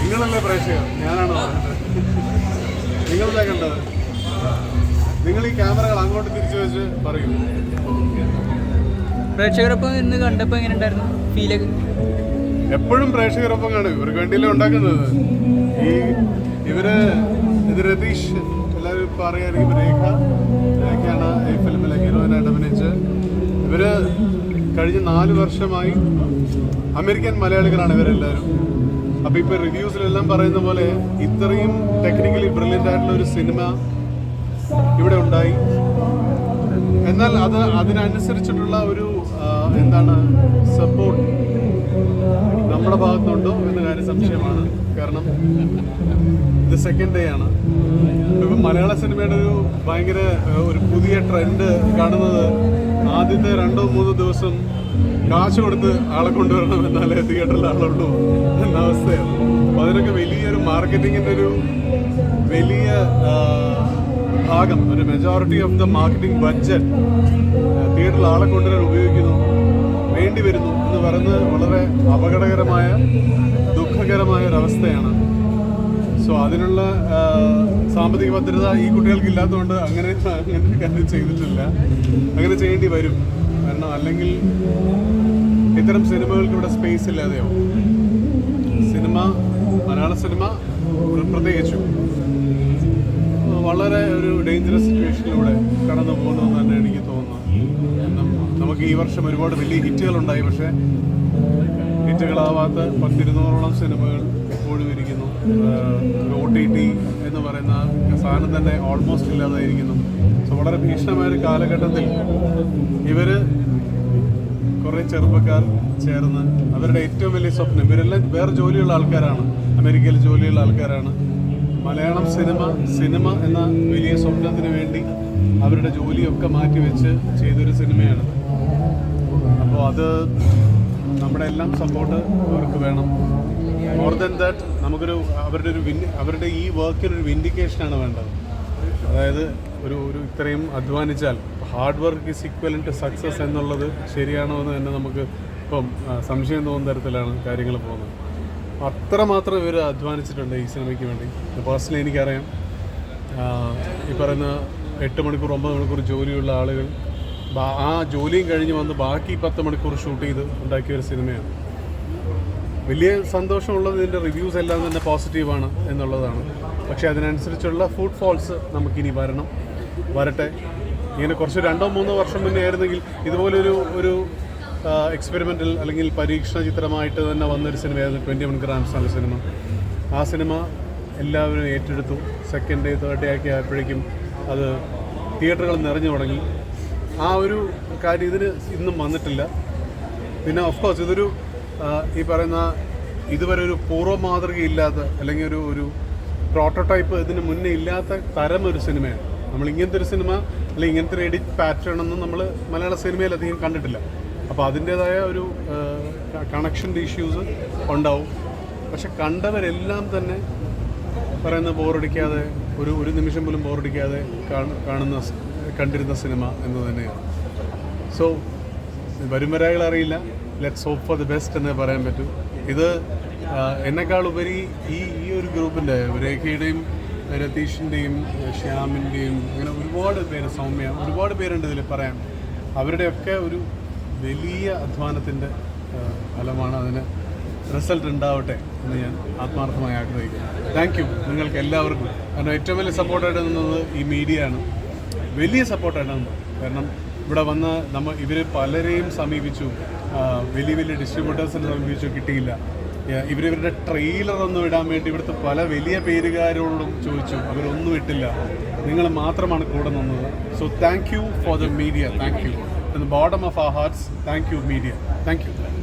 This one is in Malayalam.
നിങ്ങളല്ലേ പ്രേക്ഷകർ? ഞാനാണോ? നിങ്ങളല്ലേ കണ്ടത്? നിങ്ങൾ ഈ ക്യാമറകൾ അങ്ങോട്ട് തിരിച്ചു വെച്ച് പറയൂ. പ്രേക്ഷകരൊപ്പം ഇന്ന് കണ്ടപ്പോൾ എങ്ങനെ ഉണ്ടായിരുന്നു? ഫീലൊക്കെ എപ്പോഴും പ്രേക്ഷകരൊപ്പം കാണും ഇവർക്ക് വേണ്ടിയല്ലേ ഉണ്ടാക്കുന്നത്. ഈ ഇവർ ഇത് രതീഷ് എല്ലാവരും ഇപ്പൊ അറിയാമായിരിക്കും രേഖ രേഖയാണ് ഈ ഫിലിമിലെ ഹീറോയിനായിട്ട് അഭിനയിച്ച് ഇവർ കഴിഞ്ഞ നാല് വർഷമായി അമേരിക്കൻ മലയാളികളാണ് ഇവരെല്ലാവരും. അപ്പൊ ഇപ്പൊ റിവ്യൂസിലെല്ലാം പറയുന്ന പോലെ ഇത്രയും ടെക്നിക്കലി ബ്രില്യന്റ് ആയിട്ടുള്ള ഒരു സിനിമ ഇവിടെ ഉണ്ടായി. എന്നാൽ അത് അതിനനുസരിച്ചിട്ടുള്ള ഒരു എന്താണ് സപ്പോർട്ട് നമ്മുടെ ഭാഗത്തുണ്ടോ എന്ന കാര്യം സംശയമാണ്. കാരണം ഇത് സെക്കൻഡ് ഡേ ആണ്. ഇപ്പം മലയാള സിനിമയുടെ ഒരു ഭയങ്കര ഒരു പുതിയ ട്രെൻഡ് കാണുന്നത് ആദ്യത്തെ രണ്ടോ മൂന്നോ ദിവസം കാശ് കൊടുത്ത് ആളെ കൊണ്ടുവരണം എന്നാലേ തിയേറ്ററിൽ ആളുള്ളൂ എന്ന അവസ്ഥയാണ്. അപ്പോൾ അതിനൊക്കെ വലിയൊരു മാർക്കറ്റിങ്ങിന്റെ ഒരു വലിയ ഭാഗം ഒരു majority of the marketing budget തിയേറ്ററിൽ ആളെ കൊണ്ടുവരാൻ ഉപയോഗിക്കുന്നു. വേണ്ടി വരുന്നു എന്ന് പറയുന്നത് വളരെ അപകടകരമായ ദുഃഖകരമായ ഒരവസ്ഥയാണ് സോ അതിനുള്ള സാമ്പത്തിക ഭദ്രത ഈ കുട്ടികൾക്ക് ഇല്ലാത്തതുകൊണ്ട് അങ്ങനെ അങ്ങനെ കാര്യം ചെയ്തിട്ടില്ല. അങ്ങനെ ചെയ്യേണ്ടി വരും. കാരണം അല്ലെങ്കിൽ ഇത്തരം സിനിമകൾക്ക് ഇവിടെ സ്പേസ് ഇല്ലാതെയാവും. സിനിമ മലയാള സിനിമ പ്രത്യേകിച്ചും. വളരെ ഒരു ഡേഞ്ചറസ് സിറ്റുവേഷനിലൂടെ കടന്നു പോകുന്നു എന്ന് തന്നെ എനിക്ക് തോന്നുന്നു. നമുക്ക് ഈ വർഷം ഒരുപാട് വലിയ ഹിറ്റുകൾ ഉണ്ടായി പക്ഷേ ഹിറ്റുകളാവാത്ത പത്തിരുന്നൂറോളം സിനിമകൾ ഇപ്പോഴും ഇരിക്കുന്നു. ഒ ടി ടി എന്ന് പറയുന്ന സാധനം തന്നെ ഓൾമോസ്റ്റ് ഇല്ലാതായിരിക്കുന്നു. സോ വളരെ ഭീഷണമായ ഒരു കാലഘട്ടത്തിൽ ഇവർ കുറേ ചെറുപ്പക്കാർ ചേർന്ന് അവരുടെ ഏറ്റവും വലിയ സ്വപ്നം ഇവരെല്ലാം വേറെ ജോലിയുള്ള ആൾക്കാരാണ്. അമേരിക്കയിൽ ജോലിയുള്ള ആൾക്കാരാണ്. മലയാളം സിനിമ സിനിമ എന്ന വലിയ സ്വപ്നത്തിന് വേണ്ടി അവരുടെ ജോലിയൊക്കെ മാറ്റിവെച്ച് ചെയ്തൊരു സിനിമയാണ് അപ്പോൾ അത് നമ്മുടെ എല്ലാം സപ്പോർട്ട് അവർക്ക് വേണം. മോർ ദൻ ദാറ്റ് നമുക്കൊരു അവരുടെ ഒരു വിൻ അവരുടെ ഈ വർക്കിനൊരു വിൻഡിക്കേഷനാണ് വേണ്ടത്. അതായത് ഒരു ഒരു ഇത്രയും അധ്വാനിച്ചാൽ hard work is equal to success എന്നുള്ളത് ശരിയാണോ എന്ന് തന്നെ നമുക്ക് ഇപ്പം സംശയം തോന്നുന്ന തരത്തിലാണ് കാര്യങ്ങൾ പോകുന്നത്. അത്രമാത്രം ഇവർ അധ്വാനിച്ചിട്ടുണ്ട് ഈ സിനിമയ്ക്ക് വേണ്ടി. പേഴ്സണലി എനിക്കറിയാം. ഈ പറയുന്ന എട്ട് മണിക്കൂർ ഒമ്പത് മണിക്കൂർ ജോലിയുള്ള ആളുകൾ ആ ജോലിയും കഴിഞ്ഞ് വന്ന് ബാക്കി പത്ത് മണിക്കൂർ ഷൂട്ട് ചെയ്ത് ഉണ്ടാക്കിയ ഒരു സിനിമയാണ്. വലിയ സന്തോഷമുള്ളത് ഇതിന്റെ റിവ്യൂസ് എല്ലാം തന്നെ പോസിറ്റീവാണ് എന്നുള്ളതാണ്. പക്ഷേ അതിനനുസരിച്ചുള്ള ഫുഡ് ഫോൾസ് നമുക്കിനി വരണം. വരട്ടെ. ഇങ്ങനെ കുറച്ച് രണ്ടോ മൂന്നോ വർഷം മുന്നേ ആയിരുന്നെങ്കിൽ ഇതുപോലൊരു ഒരു എക്സ്പെരിമെന്റൽ അല്ലെങ്കിൽ പരീക്ഷണ ചിത്രമായിട്ട് തന്നെ വന്നൊരു സിനിമയായിരുന്നു ട്വന്റി വൺ ഗ്രാംസ് എന്ന സിനിമ. ആ സിനിമ എല്ലാവരും ഏറ്റെടുത്തു. സെക്കൻഡ് ഡേ തേർഡ് ഡേ ഒക്കെ ആയപ്പോഴേക്കും അത് തിയേറ്ററുകൾ നിറഞ്ഞു തുടങ്ങി. ആ ഒരു കാര്യം ഇതിന് ഇന്നും വന്നിട്ടില്ല. പിന്നെ ഓഫ് കോഴ്സ് ഇതൊരു ഈ പറയുന്ന ഇതുവരെ ഒരു പൂർവ മാതൃകയില്ലാത്ത അല്ലെങ്കിൽ ഒരു ഒരു പ്രോട്ടോടൈപ്പ് ഇതിന് മുന്നേ ഇല്ലാത്ത തരം ഒരു സിനിമയാണ്. നമ്മൾ ഇങ്ങനത്തെ ഒരു സിനിമ അല്ലെങ്കിൽ ഇങ്ങനത്തെ ഒരു എഡിറ്റ് പാറ്റേൺ ഒന്നും നമ്മൾ മലയാള സിനിമയിൽ അധികം കണ്ടിട്ടില്ല. അപ്പോൾ അതിന്റേതായ ഒരു കണക്ഷന്റെ ഇഷ്യൂസ് ഉണ്ടാവും. പക്ഷെ കണ്ടവരെല്ലാം തന്നെ പറയുന്ന ബോറടിക്കാതെ ഒരു ഒരു നിമിഷം പോലും ബോറടിക്കാതെ കാണുന്ന കണ്ടിരുന്ന സിനിമ എന്ന് തന്നെയാണ്. സോ വരും വരാകൾ അറിയില്ല let's hope for the best എന്നേ പറയാൻ പറ്റൂ. ഇത് എന്നെക്കാൾ ഉപരി ഈ ഈ ഒരു ഗ്രൂപ്പിന്റെ രേഖയുടെയും രതീഷിന്റെയും ശ്യാമിന്റെയും അങ്ങനെ ഒരുപാട് പേര് സൗമ്യ ഒരുപാട് പേരുണ്ട് ഇതിൽ പറയാൻ. അവരുടെയൊക്കെ ഒരു വലിയ അധ്വാനത്തിന്റെ ഫലമാണ് അതിന് റിസൾട്ട് ഉണ്ടാവട്ടെ എന്ന് ഞാൻ ആത്മാർത്ഥമായി ആഗ്രഹിക്കുന്നു. താങ്ക് യു നിങ്ങൾക്ക് എല്ലാവർക്കും. കാരണം ഏറ്റവും വലിയ സപ്പോർട്ടായിട്ട് നിന്നത് ഈ മീഡിയ ആണ്. വലിയ സപ്പോർട്ടായിട്ട് നിന്നത്. കാരണം ഇവിടെ വന്ന് നമ്മൾ ഇവർ പലരെയും സമീപിച്ചു. വലിയ വലിയ ഡിസ്ട്രിബ്യൂട്ടേഴ്സിനെ സമീപിച്ചു കിട്ടിയില്ല. ഇവർ ഇവരുടെ ട്രെയിലർ ഒന്നും ഇടാൻ വേണ്ടി ഇവിടുത്തെ പല വലിയ പേരുകാരോടും ചോദിച്ചു. അവരൊന്നും ഇട്ടില്ല. നിങ്ങൾ മാത്രമാണ് കൂടെ നിന്നത്. So thank you for the media thank you In the bottom of our hearts, thank you, media. Thank you.